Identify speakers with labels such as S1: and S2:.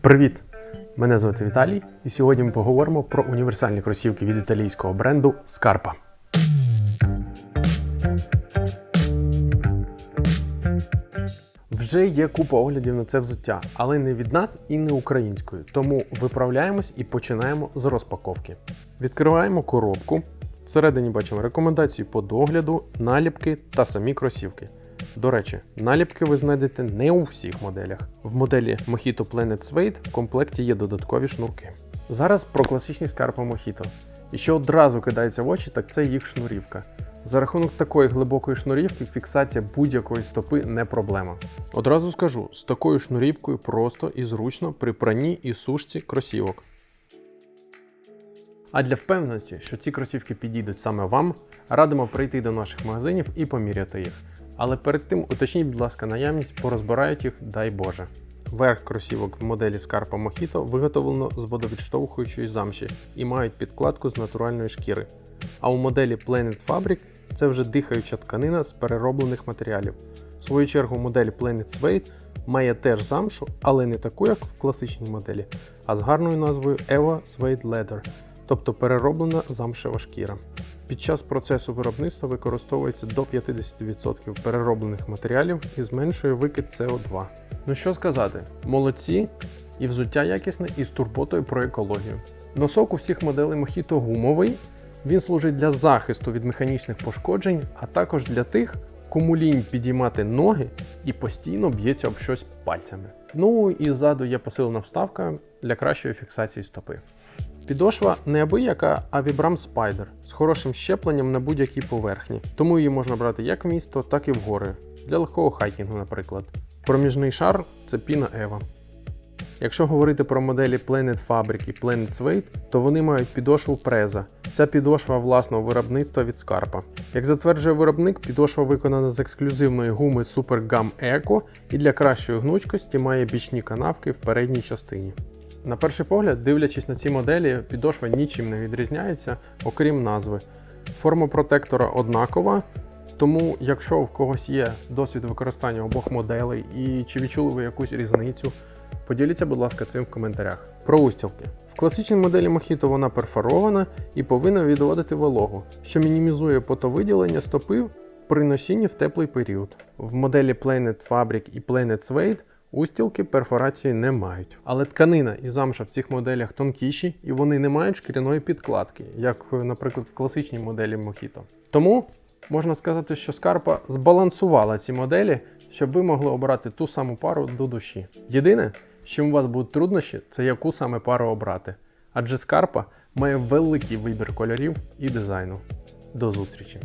S1: Привіт! Мене звати Віталій, і сьогодні ми поговоримо про універсальні кросівки від італійського бренду Scarpa. Вже є купа оглядів на це взуття, але не від нас і не українською. Тому виправляємось і починаємо з розпаковки. Відкриваємо коробку. Всередині бачимо рекомендації по догляду, наліпки та самі кросівки. До речі, наліпки ви знайдете не у всіх моделях. В моделі Mojito Planet Suede в комплекті є додаткові шнурки. Зараз про класичні скарпи Mojito. І що одразу кидається в очі, так це їх шнурівка. За рахунок такої глибокої шнурівки фіксація будь-якої стопи не проблема. Одразу скажу, з такою шнурівкою просто і зручно при пранні і сушці кросівок. А для впевненості, що ці кросівки підійдуть саме вам, радимо прийти до наших магазинів і поміряти їх. Але перед тим уточніть, будь ласка, наявність, порозбирають їх, дай Боже. Верх кросівок в моделі Scarpa Mojito виготовлено з водовідштовхуючої замші і мають підкладку з натуральної шкіри. А у моделі Planet Fabric це вже дихаюча тканина з перероблених матеріалів. В свою чергу модель Planet Suede має теж замшу, але не таку, як в класичній моделі, а з гарною назвою Eva Suede Leather, тобто перероблена замшева шкіра. Під час процесу виробництва використовується до 50% перероблених матеріалів і зменшує викид СО2. Ну що сказати, молодці, і взуття якісне, і з турботою про екологію. Носок у всіх моделей Mojito гумовий. Він служить для захисту від механічних пошкоджень, а також для тих, кому лінь підіймати ноги і постійно б'ється об щось пальцями. Ну і ззаду є посилена вставка для кращої фіксації стопи. Підошва неабияка, а Vibram Spider з хорошим щепленням на будь-якій поверхні, тому її можна брати як в місто, так і в гори, для легкого хайкінгу, наприклад. Проміжний шар це піна Eva. Якщо говорити про моделі Planet Fabric і Planet Suede, то вони мають підошву Preza. Ця підошва власного виробництва від Scarpa. Як затверджує виробник, підошва виконана з ексклюзивної гуми Super Gum Eco і для кращої гнучкості має бічні канавки в передній частині. На перший погляд, дивлячись на ці моделі, підошва нічим не відрізняється, окрім назви. Форма протектора однакова, тому якщо в когось є досвід використання обох моделей і чи відчули ви якусь різницю, поділіться, будь ласка, цим в коментарях. Про устілки. В класичній моделі Mojito вона перфорована і повинна відводити вологу, що мінімізує потовиділення стопи при носінні в теплий період. В моделі Planet Fabric і Planet Suede Устілки перфорації не мають. Але тканина і замша в цих моделях тонкіші і вони не мають шкіряної підкладки, як, наприклад, в класичній моделі Mojito. Тому можна сказати, що Scarpa збалансувала ці моделі, щоб ви могли обрати ту саму пару до душі. Єдине, з чим у вас будуть труднощі, це яку саме пару обрати. Адже Scarpa має великий вибір кольорів і дизайну. До зустрічі!